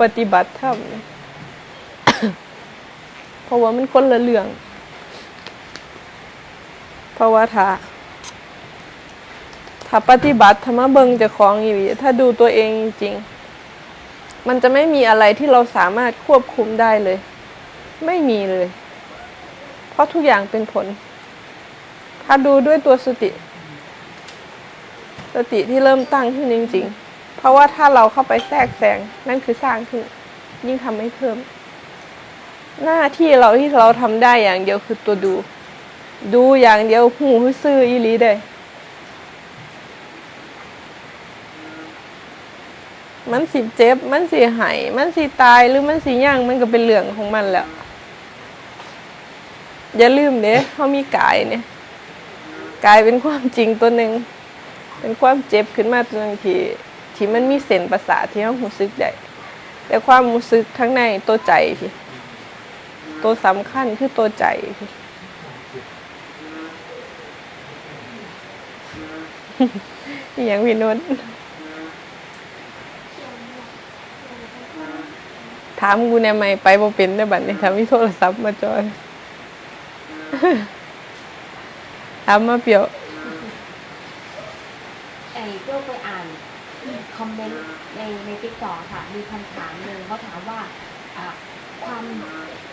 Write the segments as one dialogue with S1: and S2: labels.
S1: ปฏิบัติธรรมเพราะว่ามันคนละเรื่อง เพราะว่าถ้าถ้าปฏิบัติธรรมะเบิงจะของอีหลีถ้าดูตัวเองจริง มันจะไม่มีอะไรที่เราสามารถควบคุมได้เลย ไม่มีเลย เพราะทุกอย่างเป็นผล ถ้าดูด้วยตัวสติ สติที่เริ่มตั้งขึ้นจริง ๆ เพราะว่าถ้าเราเข้าไปแทรกแซงนั่นคือสร้างขึ้นยิ่งทำให้เพิ่ม หน้าที่เราที่เราทำได้อย่างเดียวคือตัวดู ดูอย่างเดียวหูซื่ออีลีได้มันสิเจ็บ มันสิหาย มันสิตายหรือมันสิย่างมันก็เป็นเรื่องของมันแหล้ว อย่าลืมเด้เขามีกายเนี่ย กายเป็นความจริงตัวหนึ่ง เป็นความเจ็บขึ้นมาตัวหนึ่งที่ ที่มันมีเส้นประสาทที่เราหูซึกได้แต่ความรู้สึกทั้งในตัวใจที่ตัวสำคัญคือตัวใจที่อย่างพี่นนท์ถามกูเนี่ยไม่ไปบ่เป็นได้บัดนี้ทำมีโทรศัพท์มาจอยถามมาเปียว
S2: ไอ้เพื่อไปอ่านคอมเมนต์ในใน ติ๊กต็อกค่ะ มีคำถามหนึ่งเขาถามว่าอะความ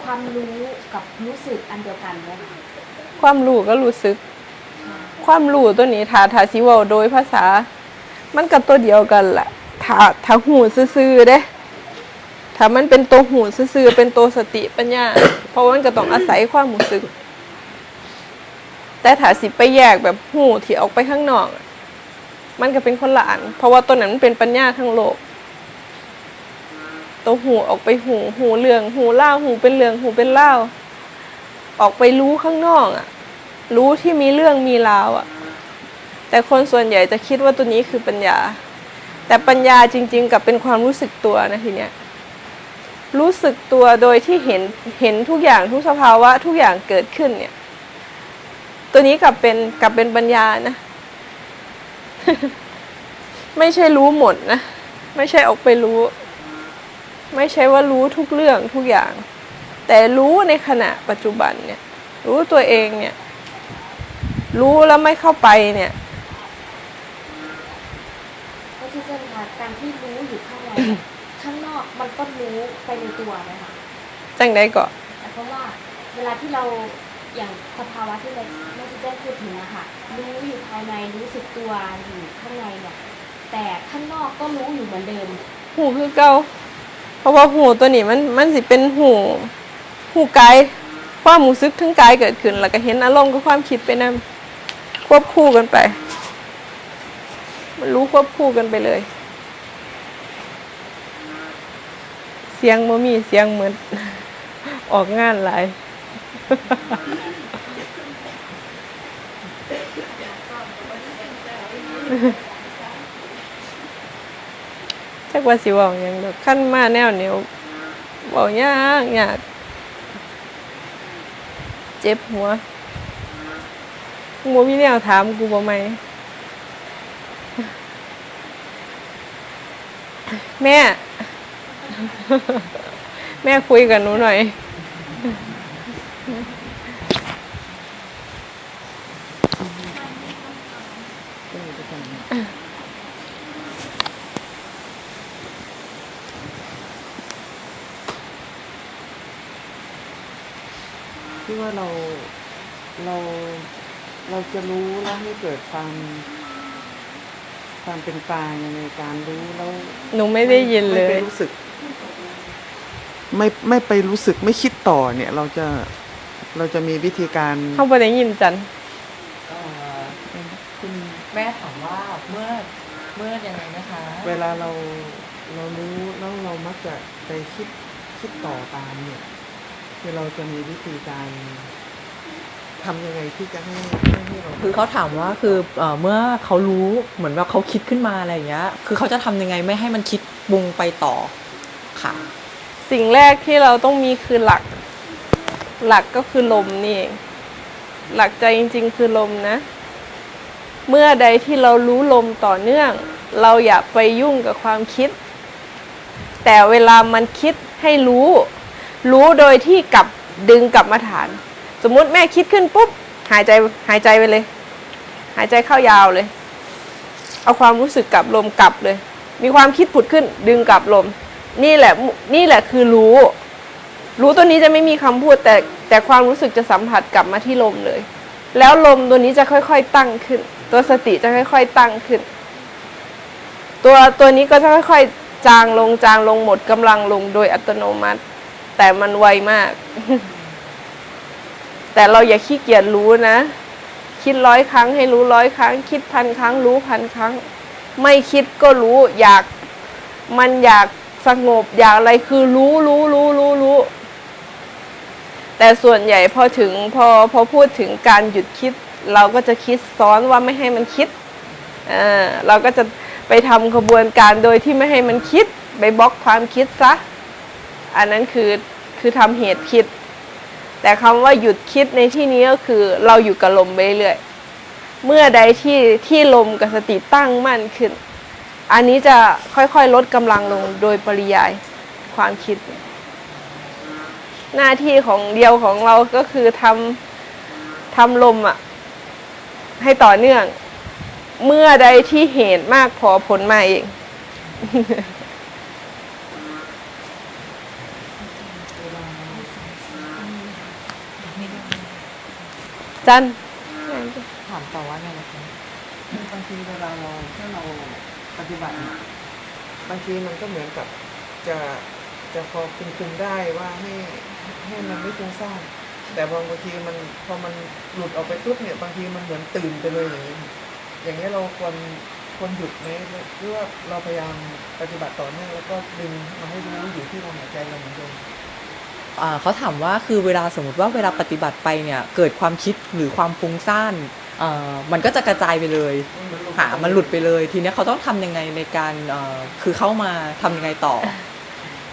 S2: ความรู้กับรู้สึกอันเดียวกันไหมคะ
S1: ความรู้ก็รู้สึก ความรู้ตัวนี้ถ้าถ้าสิเว้าโดยภาษา มันก็ตัวเดียวกันแหละถ้าถ้าหูซื่อๆเด้ถ้ามันเป็นตัวหูซื่อๆเป็นตัวสติปัญญา เพราะว่ามันก็ต้องอาศัยความรู้สึก แต่ถ้าสิไปแยกแบบหูที่ออกไปข้างนอกอะมันก็เป็นคนละอันเพราะว่าตัวนั้นมันเป็นปัญญาทั้งโลก ตัวหูออกไปหูหูเรื่องหูเล่าหูเป็นเรื่องหูเป็นเล่าออกไปรู้ข้างนอกอะรู้ที่มีเรื่องมีราวอะแต่คนส่วนใหญ่จะคิดว่าตัวนี้คือปัญญา แต่ปัญญาจริง ๆ กับเป็นความรู้สึกตัวนะทีเนี้ยรู้สึกตัวโดยที่เห็นเห็นทุกอย่างทุกสภาวะทุกอย่างเกิดขึ้นเนี่ย ตัวนี้กลับเป็นกลับเป็นปัญญานะ ไม่ใช่รู้หมดนะ ไม่ใช่ออกไปรู้ ไม่ใช่ว่ารู้ทุกเรื่องทุกอย่าง แต่รู้ในขณะปัจจุบันเนี่ย รู้ตัวเองเนี่ย รู้แล้วไม่เข้าไปเนี่ย
S2: เพราะที่เช่นค่ะการที่รู้อยู่ข้างในข้างนอกมันก็รู้ไปในตัวไหมคะ
S1: จังได้ก็
S2: แต่เพราะว่าเวลาที่เราอย่างสภาวะที่เราไม่ที่เจ้พูดถึงอะค่ะรู้อยู่ภายในรู้สึกตัวอยู่ข้างในเนี่ยแต่ข้างนอกก็รู้อยู่เหมือนเดิม
S1: หูคือเก่าเพ ราะว่าหูตัวนี้มันมันสิเป็นหูหูกายความรู้สึกทั้งกายเกิดขึ้น แล้วก็เห็นอารมณ์กับความคิดไปนํควบคู่กันไป มันรู้ควบคู่กันไปเลย เสียงบ่มีเสียงเหมือน ออกงานหลาย จักว่าสิเว้าหยังดอกขั้นมาแนวเหนียวเว้ายากยากเจ็บหัวมึงบ่มีแนวถามกูบ่ไหมแม่ แม่คุยกับหนูหน่อย
S3: ที่ว่าเราเราเราจะรู้แล้วให้ เกิดความ ความเป็นกลางในการรู้แล้ว
S1: หนูไม่ได้ยินเล
S3: ไม่ไป
S1: ย
S3: รู้สึก ไม่ไม่ไปรู้สึกไม่คิดต่อเนี่ย เราจะเราจะมีวิธีการ
S1: เขาบ่ได้ยินจัน
S4: เอ่อคุณแม่ถามว่าเมื่อเมื่อยังไงนะคะ
S3: เวลาเราเรารู้แล้วเรามักจะไปคิดคิดต่อตามเนี่ย คือเราจะมีวิธีการ ทำยังไงที่จะให้ให้ให้เรา
S4: คือเขาถามว่าคือเอ่อเมื่อเขารู้เหมือนว่าเขาคิดขึ้นมาอะไรอย่างเงี้ย คือเขาจะทำยังไงไม่ให้มันคิดปรุงไปต่อค่ะ
S1: สิ่งแรกที่เราต้องมีคือหลัก หลักก็คือลมนี่เองหลักใจจริง ๆ คือลมนะ เมื่อใดที่เรารู้ลมต่อเนื่อง เราอย่าไปยุ่งกับความคิด แต่เวลามันคิดให้รู้ รู้โดยที่กลับดึงกลับมาฐาน สมมุติแม่คิดขึ้นปุ๊บหายใจหายใจไปเลย หายใจเข้ายาวเลย เอาความรู้สึกกลับลมกลับเลย มีความคิดผุดขึ้นดึงกลับลม นี่แหละนี่แหละคือรู้ รู้ตัวนี้จะไม่มีคำพูดแต่แต่ความรู้สึกจะสัมผัสกลับมาที่ลมเลย แล้วลมตัวนี้จะค่อยๆตั้งขึ้น ตัวสติจะค่อย ๆ ตั้งขึ้น ตัวตัวนี้ก็จะค่อยๆจางลงจางลงหมดกำลังลงโดยอัตโนมัติ แต่มันไวมาก แต่เราอย่าขี้เกียจรู้นะ คิดร้อยครั้งให้รู้ร้อยครั้ง คิดพันครั้งรู้พันครั้ง ไม่คิดก็รู้อยากมันอยากสงบอยากอะไรคือรู้รู้รู้รู้รู้แต่ส่วนใหญ่พอถึงพอพอพูดถึงการหยุดคิด เราก็จะคิดซ้อนว่าไม่ให้มันคิดเออเราก็จะไปทำขบวนการโดยที่ไม่ให้มันคิด ไปบล็อกความคิดซะ อันนั้นคือคือทำเหตุคิด แต่คำว่าหยุดคิดในที่นี้ก็คือเราอยู่กับลมไปเรื่อยเมื่อใดที่ที่ลมกับสติตั้งมั่นขึ้น อันนี้จะค่อยๆลดกำลังลงโดยปริยายความคิด หน้าที่ของเดียวของเราก็คือทำทำลมอะ ให้ต่อเนื่อง เมื่อใดที่เหตุมากพอผลมาเอง จัน
S4: ถามต่อว่าไงนะคะ
S3: บางทีเวลาเราถ้าเราปฏิบัติเนี่ยบางทีมันก็เหมือนกับจะจะพอคุมคุมได้ว่าให้ให้มันไม่ฟุ้งซ่านแต่บางทีมันพอมันหลุดออกไปปุ๊บเนี่ยบางทีมันเหมือนตื่นไปเลยอย่างนี้อย่างนี้ยเราควรควรหยุดไหมหรือว่าเราพยายามปฏิบัติต่อเนื่องแล้วก็ดึงมาให้รู้อยู่ที่ลมหายใจเราเหมือนเดิม
S4: อ่า เขาถามว่าคือเวลาสมมติว่าเวลาปฏิบัติไปเนี่ยเกิดความคิดหรือความฟุ้งซ่านมันก็จะกระจายไปเลย หามันหลุดไปเลย ทีนี้เขาต้องทำยังไงในการคือเข้ามาทำยังไงต่อ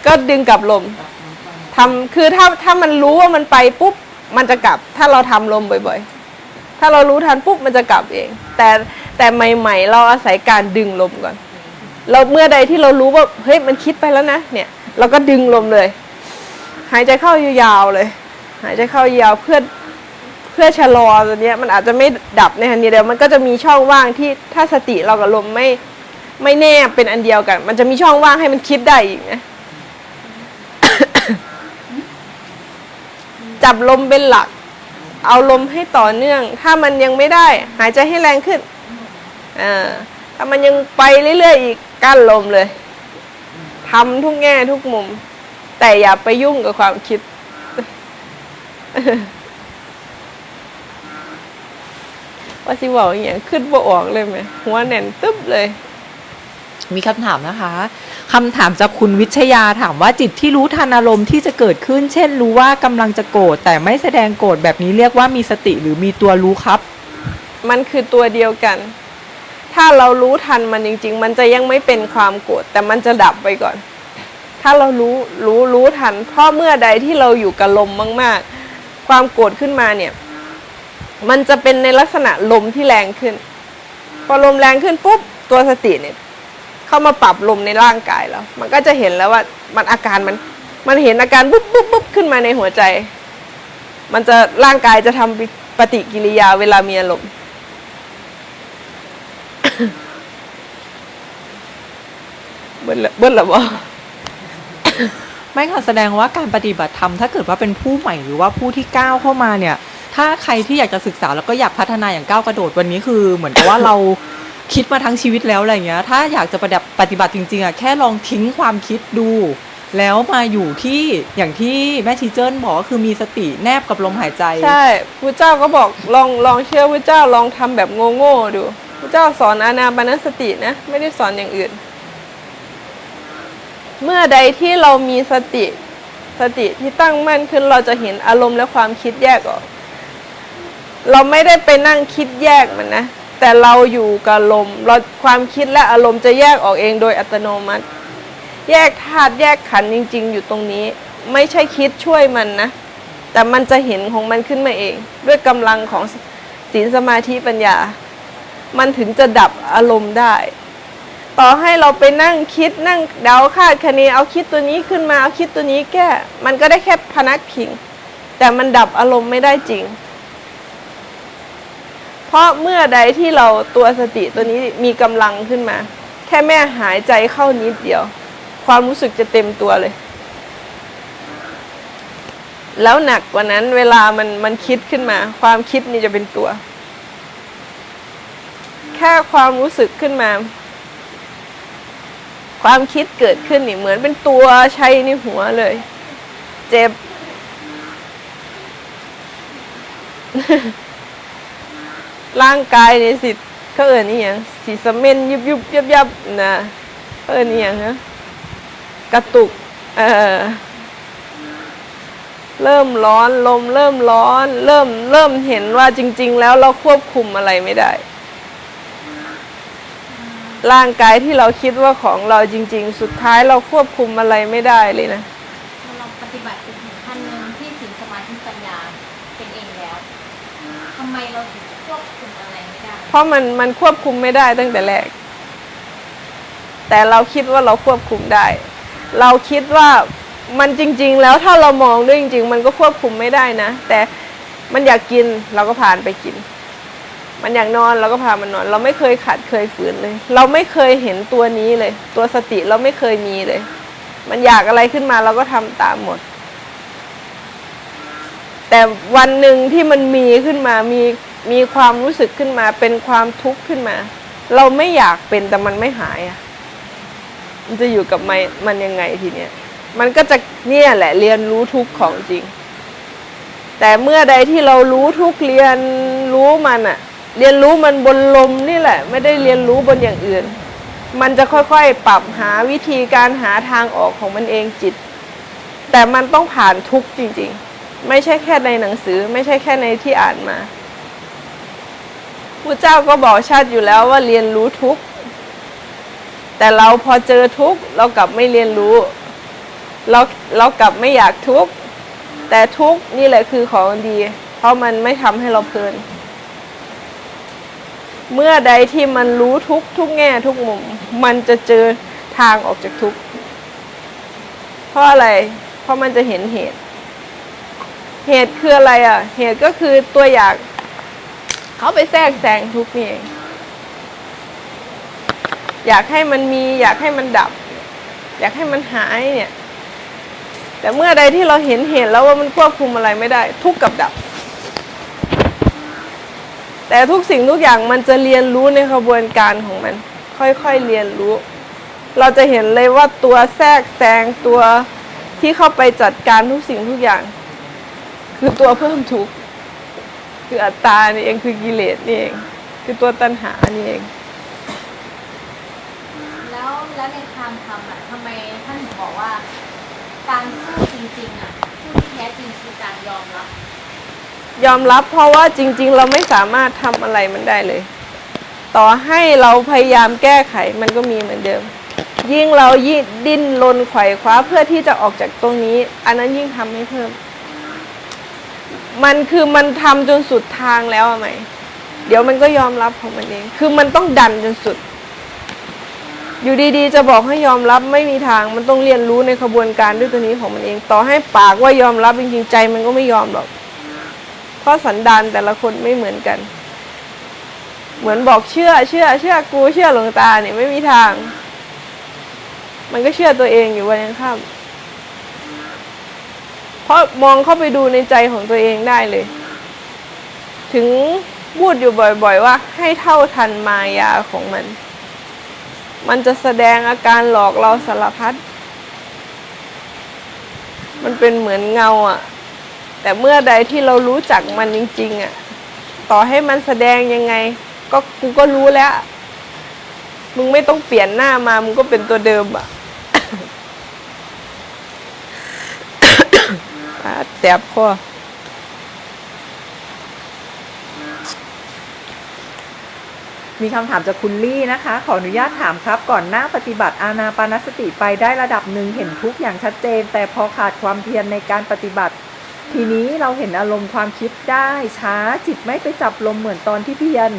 S1: ก็ดึงกลับลมทำคือถ้าถ้ามันรู้ว่ามันไปปุ๊บมันจะกลับ ถ้าเราทำลมบ่อย ๆ ถ้าเรารู้ทันปุ๊บมันจะกลับเอง แต่แต่ใหม่ ๆ เราอาศัยการดึงลมก่อน เราเมื่อใดที่เรารู้ว่าเฮ้ยมันคิดไปแล้วนะเนี่ย เราก็ดึงลมเลย หายใจเข้ายาวๆเลย หายใจเข้ายาวเพื่อเพื่อชะลอตัวเนี้ยมันอาจจะไม่ดับในทันทีเดียวมันก็จะมีช่องว่างที่ถ้าสติเรากับลมไม่ไม่แน่เป็นอันเดียวกัน มันจะมีช่องว่างให้มันคิดได้อีกนะจับลมเป็นหลัก เอาลมให้ต่อเนื่อง ถ้ามันยังไม่ได้ หายใจให้แรงขึ้นอ่าถ้ามันยังไปเรื่อยๆอีกกั้นลมเลยทำทุกแง่ทุกมุม แต่อย่าไปยุ่งกับความคิด ว่าสิบอกอย่างขึ้นบ่ออกเลยไหมหัวแน่นตึ๊บเลย
S4: มีคำถามนะคะคำถามจากคุณวิชยาถามว่าจิตที่รู้ทันอารมณ์ที่จะเกิดขึ้น เช่น รู้ว่ากำลังจะโกรธแต่ไม่แสดงโกรธแบบนี้เรียกว่ามีสติหรือมีตัวรู้ครับ
S1: มันคือตัวเดียวกัน ถ้าเรารู้ทันมันจริง ๆ มันจะยังไม่เป็นความโกรธแต่มันจะดับไปก่อน ถ้าเรารู้รู้รู้ทัน เพราะเมื่อใดที่เราอยู่กับลมมาก ๆ ความโกรธขึ้นมาเนี่ย มันจะเป็นในลักษณะลมที่แรงขึ้น พอลมแรงขึ้นปุ๊บตัวสติเนี่ย เข้ามาปรับลมในร่างกายแล้วมันก็จะเห็นแล้วว่ามันอาการมันมันเห็นอาการปุ๊บปุ๊บปุ๊บขึ้นมาในหัวใจ มันจะร่างกายจะทำปฏิกิริยาเวลามีอารมณ์เบิ้ลเบิ้ลละบ่
S4: ไม่ค่ะแสดงว่าการปฏิบัติธรรมถ้าเกิดว่าเป็นผู้ใหม่หรือว่าผู้ที่ก้าวเข้ามาเนี่ย ถ้าใครที่อยากจะศึกษาแล้วก็อยากพัฒนาอย่างก้าวกระโดดวันนี้คือ เหมือนกับว่าเราคิดมาทั้งชีวิตแล้วอะไรเงี้ย ถ้าอยากจะปฏิบัติปฏิบัติจริงๆอะแค่ลองทิ้งความคิดดู แล้วมาอยู่ที่อย่างที่แม่ชีเจิ้นบอกก็คือมีสติแนบกับลมหายใจ
S1: ใช่พระเจ้าก็บอกลองลองเชื่อพระเจ้าลองทำแบบโง่ๆดูพระเจ้าสอนอานาปานสตินะ ไม่ได้สอนอย่างอื่น เมื่อใดที่เรามีสติสติที่ตั้งมั่นขึ้นเราจะเห็นอารมณ์และความคิดแยกออก เราไม่ได้ไปนั่งคิดแยกมันนะ แต่เราอยู่กับลมเราความคิดและอารมณ์จะแยกออกเองโดยอัตโนมัติ แยกธาตุแยกขันธ์จริง ๆ อยู่ตรงนี้ ไม่ใช่คิดช่วยมันนะ แต่มันจะเห็นของมันขึ้นมาเอง ด้วยกำลังของศีลสมาธิปัญญา มันถึงจะดับอารมณ์ได้ ต่อให้เราไปนั่งคิดนั่งเดาคาดคะเนเอาคิดตัวนี้ขึ้นมาเอาคิดตัวนี้แก้ มันก็ได้แค่พนักพิง แต่มันดับอารมณ์ไม่ได้จริง เพราะเมื่อใดที่เราตัวสติตัวนี้มีกำลังขึ้นมา แค่แม่หายใจเข้านิดเดียว ความรู้สึกจะเต็มตัวเลย แล้วหนักกว่านั้นเวลามันมันคิดขึ้นมา ความคิดนี่จะเป็นตัว แค่ความรู้สึกขึ้นมา ความคิดเกิดขึ้นนี่เหมือนเป็นตัวใช้ในหัวเลย เจ็บ ร่างกายในสิเขาเอิญนี่อย่างสีสเมนยุบยุบยับยับนะเขาเอิญนี่อย่างฮะกระตุกเออเริ่มร้อนลมเริ่มร้อน เริ่มเริ่มเห็นว่าจริง ๆ แล้วเราควบคุมอะไรไม่ได้ ร่างกายที่เราคิดว่าของเราจริง ๆ สุดท้ายเราควบคุมอะไรไม่ได้เลยนะ
S2: เราปฏิบัติไปถึงขั้นหนึ่งที่ศีลสมาธิปัญญาเป็นเองแล้วทำไมเราถึงควบคุมอะไรไม่ได้
S1: เพราะมันมันควบคุมไม่ได้ตั้งแต่แรก แต่เราคิดว่าเราควบคุมได้ เราคิดว่ามันจริง ๆ แล้วถ้าเรามองด้วยจริง ๆ มันก็ควบคุมไม่ได้นะ แต่มันอยากกินเราก็ผ่านไปกิน มันอยากนอนเราก็พามันนอน เราไม่เคยขัดเคยฝืนเลย เราไม่เคยเห็นตัวนี้เลย ตัวสติเราไม่เคยมีเลย มันอยากอะไรขึ้นมาเราก็ทำตามหมด แต่วันหนึ่งที่มันมีขึ้นมามีมีความรู้สึกขึ้นมาเป็นความทุกข์ขึ้นมา เราไม่อยากเป็นแต่มันไม่หายอะมันจะอยู่กับมันมันยังไงทีเนี้ยมันก็จะเนี่ยแหละเรียนรู้ทุกข์ของจริง แต่เมื่อใดที่เรารู้ทุกเรียนรู้มันอะ เรียนรู้มันบนลมนี่แหละ ไม่ได้เรียนรู้บนอย่างอื่น มันจะค่อยๆ ปรับหาวิธีการหาทางออกของมันเองจิต แต่มันต้องผ่านทุกจริงๆ ไม่ใช่แค่ในหนังสือ ไม่ใช่แค่ในที่อ่านมาพระเจ้าก็บอกชัดอยู่แล้วว่าเรียนรู้ทุกแต่เราพอเจอทุกเรากลับไม่เรียนรู้เราเรากลับไม่อยากทุกแต่ทุกนี่แหละคือของดี เพราะมันไม่ทำให้เราเพลิน เมื่อใดที่มันรู้ทุกทุกแง่ทุกมุม มันจะเจอทางออกจากทุกเพราะอะไร เพราะมันจะเห็นเหตุ เหตุคืออะไรอะ เหตุก็คือตัวอยากเขาไปแทรกแซงทุกนี่เองอยากให้มันมี อยากให้มันดับ อยากให้มันหายเนี่ย แต่เมื่อใดที่เราเห็นเหตุแล้วว่ามันควบคุมอะไรไม่ได้ ทุกกับดับ แต่ทุกสิ่งทุกอย่างมันจะเรียนรู้ในขบวนการของมัน ค่อยๆเรียนรู้ เราจะเห็นเลยว่าตัวแทรกแซงตัวที่เข้าไปจัดการทุกสิ่งทุกอย่าง คือตัวเพิ่มทุกข์คืออัตตานี่เองคือกิเลสนี่เอง คือตัวตัณหานี่เอง
S2: แล้วแล้วในทางธรรมอะทำไมท่านถึงบอกว่า การสู้จริงๆอะสู้ที่แท้จริงคือการยอมรับ
S1: ยอมรับเพราะว่าจริง ๆ เราไม่สามารถทำอะไรมันได้เลย ต่อให้เราพยายามแก้ไขมันก็มีเหมือนเดิม ยิ่งเรายิ่งดิ้นรนไขว่คว้าเพื่อที่จะออกจากตรงนี้ อันนั้นยิ่งทำให้เพิ่ม มันคือมันทำจนสุดทางแล้วอะไหมเดี๋ยวมันก็ยอมรับของมันเอง คือมันต้องดันจนสุด อยู่ดีๆ จะบอกให้ยอมรับไม่มีทาง มันต้องเรียนรู้ในขบวนการด้วยตัวนี้ของมันเอง ต่อให้ปากว่ายอมรับจริงๆใจมันก็ไม่ยอมหรอก เพราะสันดานแต่ละคนไม่เหมือนกัน เหมือนบอกเชื่อเชื่อเชื่อกูเชื่อหลวงตาเนี่ยไม่มีทาง มันก็เชื่อตัวเองอยู่วันยังค่ำเพราะมองเข้าไปดูในใจของตัวเองได้เลย ถึงพูดอยู่บ่อย ๆ ว่าให้เท่าทันมายาของมัน มันจะแสดงอาการหลอกเราสารพัด มันเป็นเหมือนเงาอะ แต่เมื่อใดที่เรารู้จักมันจริงๆอะ่ะ ต่อให้มันแสดงยังไง ก็กูก็รู้แล้ว มึงไม่ต้องเปลี่ยนหน้ามา มึงก็เป็นตัวเดิมอะ่ะอ่าแสบคอ
S4: มีคำถามจากคุณลี่นะคะ ขออนุญาตถามครับ ก่อนหน้าปฏิบัติอานาปานสติไปได้ระดับหนึ่งเห็นทุกอย่างชัดเจน แต่พอขาดความเพียรในการปฏิบัติ ทีนี้เราเห็นอารมณ์ความคิดได้ช้าจิตไม่ไปจับลมเหมือนตอนที่เพียร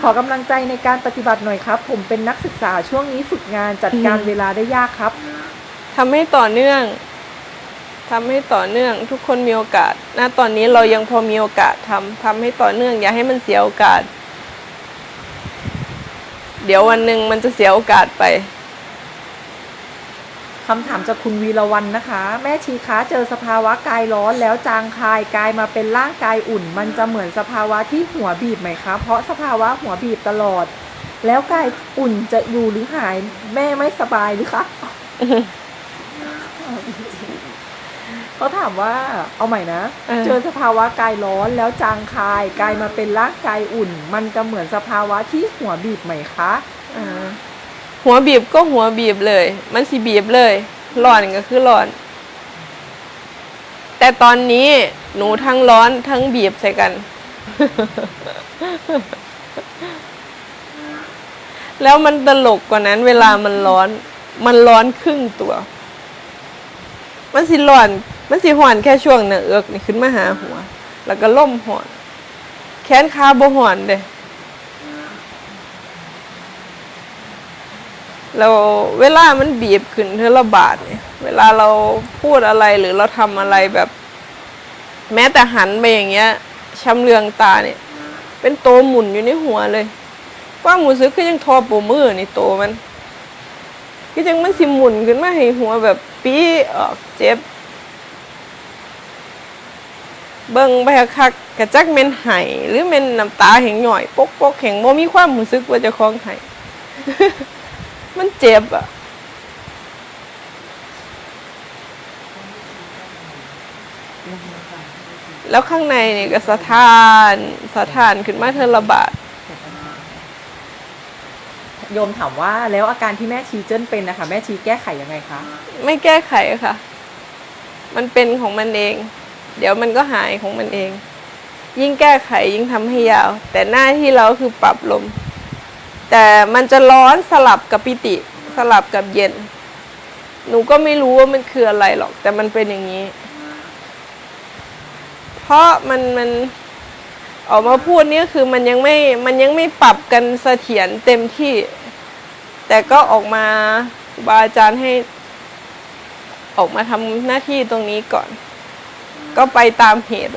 S4: ขอกำลังใจในการปฏิบัติหน่อยครับ ผมเป็นนักศึกษาช่วงนี้ฝึกงานจัดการเวลาได้ยากครับ
S1: ทำให้ต่อเนื่องทำให้ต่อเนื่องทุกคนมีโอกาสณตอนนี้เรายังพอมีโอกาสทำทำให้ต่อเนื่อง อย่าให้มันเสียโอกาส เดี๋ยววันหนึ่งมันจะเสียโอกาสไป
S4: คำถามจากคุณวีรวันนะคะ แม่ชีคะเจอสภาวะกายร้อนแล้วจางคายกลายมาเป็นร่างกายอุ่น มันจะเหมือนสภาวะที่หัวบีบไหมคะ เพราะสภาวะหัวบีบตลอด แล้วกายอุ่นจะอยู่หรือหาย แม่ไม่สบายหรือคะเขาถามว่าเอาใหม่นะ
S1: เออ
S4: เจอสภาวะกายร้อนแล้วจางคายกลายมาเป็นร่างกายอุ่น มันจะเหมือนสภาวะที่หัวบีบไหมคะ
S1: อ่า หัวบีบก็หัวบีบเลย มันสิบีบเลยร้อนก็คือร้อน แต่ตอนนี้หนูทั้งร้อนทั้งบีบใส่กัน แล้วมันตลกกว่านั้น เวลามันร้อน มันร้อนครึ่งตัว มันสิร้อน มันสิห่อนแค่ช่วงเนื้อเอือกนี่ขึ้นมาหาหัว แล้วก็ล่มห่อน แขนขาบ่ห่อนเด้ แล้วเวลามันบีบขึ้นเทอละบาทเนี่ยเวลาเราพูดอะไรหรือเราทำอะไรแบบ แม้แต่หันไปอย่างเงี้ยช้ำเลืองตาเนี่ย เป็นโตหมุนอยู่ในหัวเลยว่าหมูซึกคือยังทอปูมือนี่โตมันคือยังมันสิหมุนขึ้นมาให้หัวแบบปีออกเจ็บ เบิ่งไปคักๆกะจักเม็นไห้หรือเม็นน้ำตาแห่งหน่อย ปกปกๆแห่งบ่มีความรู้สึกว่าจะคล้องไห้ มันเจ็บอะ แล้วข้างในนี่ก็สะท้านสะท้านขึ้นมาเทอละบาท
S4: โยมถามว่าแล้วอาการที่แม่ชีเจิ้นเป็นนะคะ แม่ชีแก้ไขยังไงคะ
S1: ไม่แก้ไขค่ะ มันเป็นของมันเอง เดี๋ยวมันก็หายของมันเอง ยิ่งแก้ไขยิ่งทำให้ยาว แต่หน้าที่เราคือปรับลม แต่มันจะร้อนสลับกับปิติสลับกับเย็น หนูก็ไม่รู้ว่ามันคืออะไรหรอก แต่มันเป็นอย่างนี้ เพราะมันมันออกมาพูดนี่คือมันยังไม่มันยังไม่ปรับกันเสถียรเต็มที่ แต่ก็ออกมาครูบาอาจารย์ให้ ออกมาทำหน้าที่ตรงนี้ก่อน ก็ไปตามเหตุ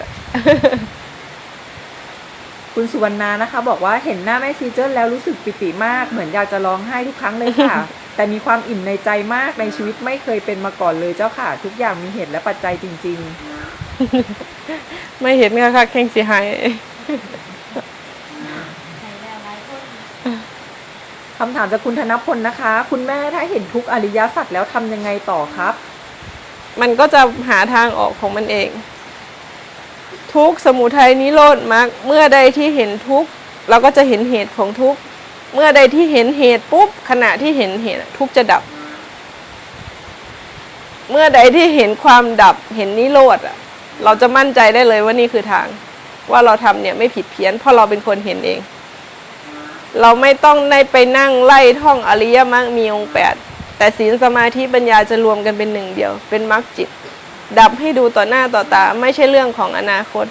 S4: คุณสุวรรณานะคะ บอกว่าเห็นหน้าแม่ชีเจิ้นแล้วรู้สึกปิติมาก เหมือนอยากจะร้องไห้ทุกครั้งเลยค่ะ แต่มีความอิ่มในใจมากในชีวิตไม่เคยเป็นมาก่อนเลยเจ้าค่ะ ทุกอย่างมีเหตุและปัจจัยจริง
S1: ไม่เห็นค่ะค่ะแข่งเสียหาย
S2: ใส่แล้วหลายคน
S4: ๆคำถามจากคุณธนพลนะคะ คุณแม่ถ้าเห็นทุกอริยสัจแล้วทำยังไงต่อครับ
S1: มันก็จะหาทางออกของมันเอง ทุกสมุทัยนิโรธมรรคเมื่อใดที่เห็นทุกเราก็จะเห็นเหตุของทุกเมื่อใดที่เห็นเหตุปุ๊บขณะที่เห็นเหตุทุกจะดับ เมื่อใดที่เห็นความดับเห็นนิโรธอะ เราจะมั่นใจได้เลยว่านี่คือทาง ว่าเราทำเนี่ยไม่ผิดเพี้ยนเพราะเราเป็นคนเห็นเอง เราไม่ต้องได้ไปนั่งไล่ท่องอริยมรรคมีองค์แปดแต่ศีลสมาธิปัญญาจะรวมกันเป็นหนึ่งเดียว เป็นมรรคจิต ดับให้ดูต่อหน้าต่อตา ไม่ใช่เรื่องของอนาคต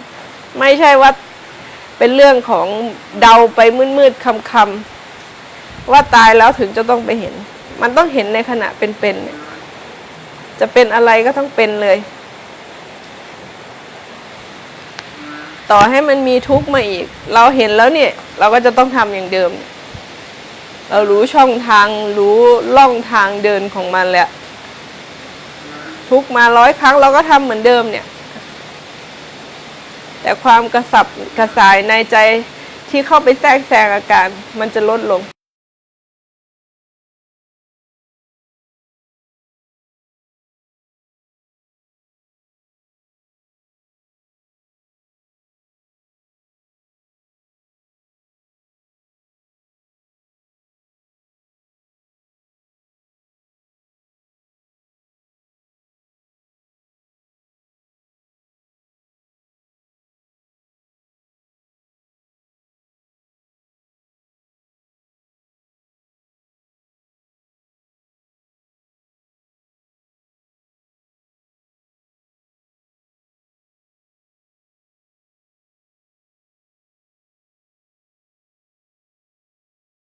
S1: ไม่ใช่ว่าเป็นเรื่องของเดาไปมืดๆคำๆว่าตายแล้วถึงจะต้องไปเห็น มันต้องเห็นในขณะเป็นๆเนี่ยจะเป็นอะไรก็ต้องเป็นเลย ต่อให้มันมีทุกข์มาอีก เราเห็นแล้วเนี่ย เราก็จะต้องทำอย่างเดิม เรารู้ช่องทางรู้ล่องทางเดินของมันแหละ ทุกมาร้อยครั้งเราก็ทำเหมือนเดิมเนี่ย แต่ความกระสับกระสายในใจที่เข้าไปแทรกแซงอาการมันจะลดลง